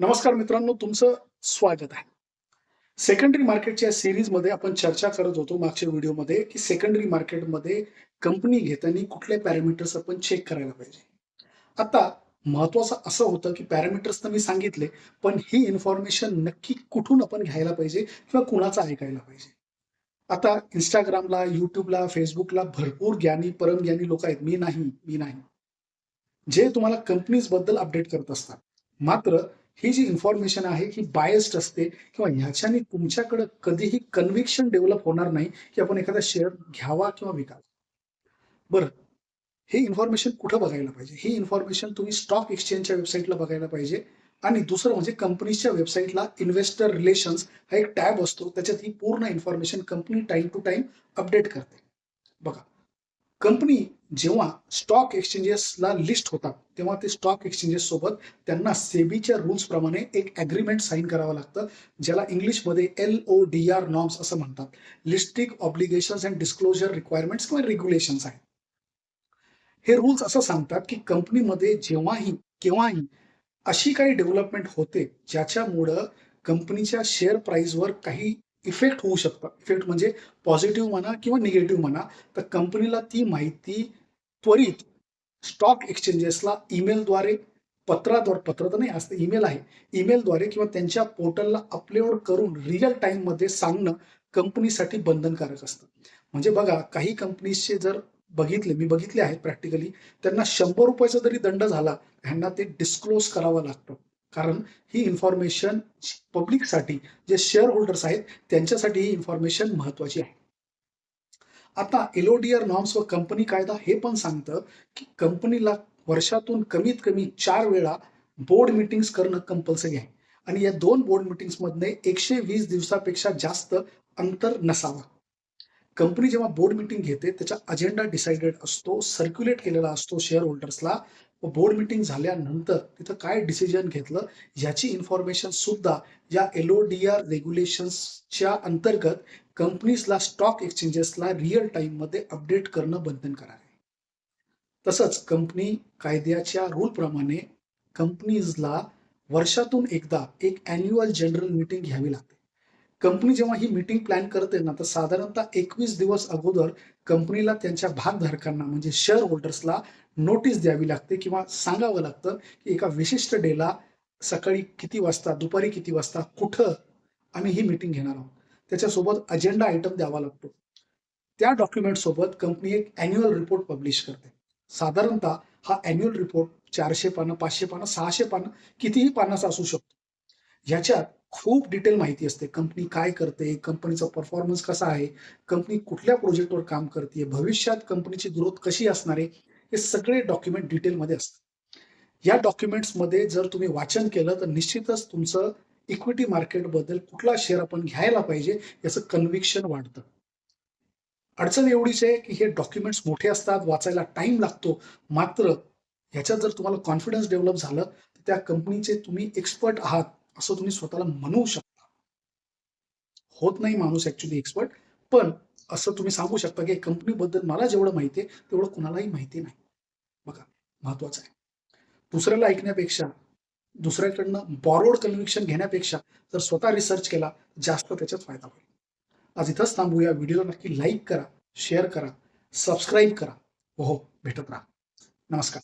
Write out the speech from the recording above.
नमस्कार मित्रांनो तुमचं स्वागत आहे. सेकंडरी मार्केटच्या सिरीजमध्ये आपण चर्चा करत होतो मागच्या व्हिडिओमध्ये की सेकंडरी मार्केटमध्ये कंपनी घेताना कुठले पॅरामीटर्स आपण चेक करायला पाहिजे. आता महत्वाचं असं होतं की पॅरामीटर्स तर मी सांगितले पण ही इन्फॉर्मेशन नक्की कुठून आपण घ्यायला पाहिजे किंवा कुणाचं ऐकायला पाहिजे. आता इंस्टाग्रामला युट्यूबला फेसबुकला भरपूर ज्ञानी परमज्ञानी लोक आहेत. मी नाही मी नाही. जे तुम्हाला कंपनीजबद्दल अपडेट करत असतात. मात्र ही जी इन्फॉर्मेशन आहे ही बायस्ड असते किंवा ह्याच्याने तुमच्याकडे कधीही कन्व्हिक्शन डेव्हलप होणार नाही की आपण एखादा शेअर घ्यावा किंवा विकावा. बरं ही इन्फॉर्मेशन कुठं बघायला पाहिजे? ही इन्फॉर्मेशन तुम्ही स्टॉक एक्सचेंजच्या वेबसाईटला बघायला पाहिजे. आणि दुसरं म्हणजे कंपनीच्या वेबसाईटला इन्व्हेस्टर रिलेशन्स हा एक टॅब असतो. त्याच्यात ही पूर्ण information company time to time update करते. बघा कंपनी जेव्हा स्टॉक एक्सचेंजेसला लिस्ट होतात तेव्हा ते स्टॉक एक्सचेंजेस सोबत त्यांना सेबीच्या रुल्स प्रमाणे एक ऍग्रीमेंट साईन करावं लागतं ज्याला इंग्लिशमध्ये L O D R norms असं म्हणतात. Listing obligations and disclosure requirements किंवा रेग्युलेशन्स आहेत. हे रूल्स असं सांगतात की कंपनीमध्ये जेव्हाही केव्हाही अशी काही डेव्हलपमेंट होते ज्याच्यामुळं कंपनीच्या शेअर प्राईजवर काही इफेक्ट होऊ शकतं. इफेक्ट म्हणजे पॉझिटिव्ह म्हणा किंवा निगेटिव्ह म्हणा तर कंपनीला ती माहिती त्वरित स्टॉक एक्सचेंजेसला ईमेलद्वारे पत्राद्वारे पत्र तर नाही असतं ईमेल आहे. ईमेलद्वारे किंवा त्यांच्या पोर्टलला अपलोड करून रिअल टाईममध्ये सांगणं कंपनीसाठी बंधनकारक असतं. म्हणजे बघा काही कंपनीजचे जर बघितले मी बघितले आहेत प्रॅक्टिकली त्यांना शंभर रुपयाचा जरी दंड झाला ह्यांना ते डिस्क्लोज करावं लागतं. कारण ही इन्फॉर्मेशन पब्लिकसाठी जे शेअर होल्डर्स आहेत त्यांच्यासाठी ही इन्फॉर्मेशन महत्वाची आहे. आता एलोडीआर नॉर्म्स व कंपनी कायदा हे पण सांगतं की कंपनीला वर्षातून कमीत कमी चार वेळा बोर्ड मिटिंग्स करणं कंपल्सरी आहे. आणि या दोन बोर्ड मिटिंग्समधने एकशे वीस दिवसापेक्षा जास्त अंतर नसावं. कंपनी जेव्हा बोर्ड मिटिंग घेते त्याचा अजेंडा डिसाइडेड असतो सर्क्युलेट केलेला असतो शेअर होल्डर्सला व बोर्ड मिटिंग झाल्यानंतर तिथं काय डिसिजन घेतलं याची इन्फॉर्मेशन सुद्धा या एलओडीआर रेग्युलेशन्सच्या अंतर्गत कंपनीजला स्टॉक एक्सचेंजेसला रिअल टाईममध्ये अपडेट करणं बंधनकारक आहे तसंच कंपनी कायद्याच्या रूलप्रमाणे कंपनीजला वर्षातून एकदा एक अॅन्युअल जनरल मीटिंग घ्यावी लागते. कंपनी जेव्हा ही मीटिंग प्लॅन करते ना तर साधारणतः एकवीस दिवस अगोदर कंपनीला त्यांच्या भागधारकांना म्हणजे शेअर होल्डर्सला नोटीस द्यावी लागते किंवा सांगावं लागतं की एका विशिष्ट डेला सकाळी किती वाजता दुपारी किती वाजता कुठं आम्ही ही मीटिंग घेणार आहोत. त्याच्यासोबत अजेंडा आयटम द्यावा लागतो. त्या डॉक्युमेंट सोबत कंपनी एक अॅन्युअल रिपोर्ट पब्लिश करते. साधारणतः हा अॅन्युअल रिपोर्ट चारशे पानं पाचशे पानं सहाशे पानं कितीही पानाचा असू शकतो. ह्याच्यात खूप डिटेल माहिती असते. कंपनी काय करते? कंपनीचा परफॉर्मन्स कसा आहे? कंपनी कुठल्या प्रोजेक्टवर काम करते? भविष्यात कंपनीची ग्रोथ कशी असणार आहे? हे सगळे डॉक्युमेंट डिटेलमध्ये असतात. या डॉक्युमेंट्समध्ये जर तुम्ही वाचन केलं तर निश्चितच तुमचं इक्विटी मार्केटबद्दल कुठला शेअर आपण घ्यायला पाहिजे याचं कन्व्हिक्शन वाढतं. अडचण एवढीच आहे की हे डॉक्युमेंट्स मोठे असतात वाचायला टाइम लागतो. मात्र ह्याच्यात जर तुम्हाला कॉन्फिडन्स डेव्हलप झालं तर त्या कंपनीचे तुम्ही एक्सपर्ट आहात. असं तुम्ही स्वतःला म्हणू शकता. होत नाही माणूस ऍक्च्युली एक्सपर्ट पण असं तुम्ही सांगू शकता की कंपनीबद्दल मला जेवढं माहिती आहे तेवढं कुणालाही माहिती नाही. बघा महत्वाचं आहे. दुसऱ्याला ऐकण्यापेक्षा दुसऱ्याकडनं बॉरोड कन्व्हिक्शन घेण्यापेक्षा जर स्वतः रिसर्च केला जास्त त्याच्यात फायदा होईल. आज इथंच थांबूया. व्हिडिओला नक्की लाईक करा शेअर करा सबस्क्राईब करा. हो, हो भेटत राहा. नमस्कार.